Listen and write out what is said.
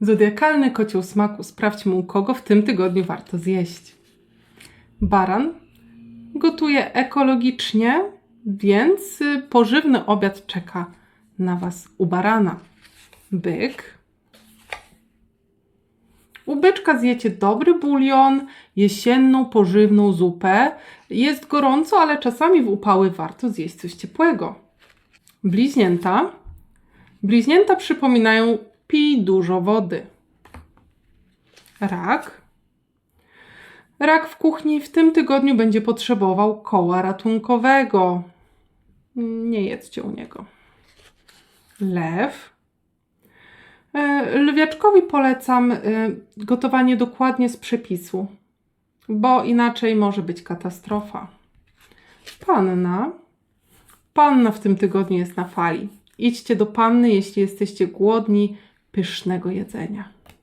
Zodiakalny kocioł smaku. Sprawdźmy u kogo w tym tygodniu warto zjeść. Baran gotuje ekologicznie, więc y, pożywny obiad czeka na Was u barana. Byk. U byczka zjecie dobry bulion, jesienną, pożywną zupę. Jest gorąco, ale czasami w upały warto zjeść coś ciepłego. Bliźnięta. Bliźnięta przypominają pij dużo wody. Rak. Rak w kuchni w tym tygodniu będzie potrzebował koła ratunkowego. Nie jedzcie u niego. Lew. E, Lwiaczkowi polecam e, gotowanie dokładnie z przepisu, bo inaczej może być katastrofa. Panna. Panna w tym tygodniu jest na fali. Idźcie do panny, jeśli jesteście głodni pysznego jedzenia.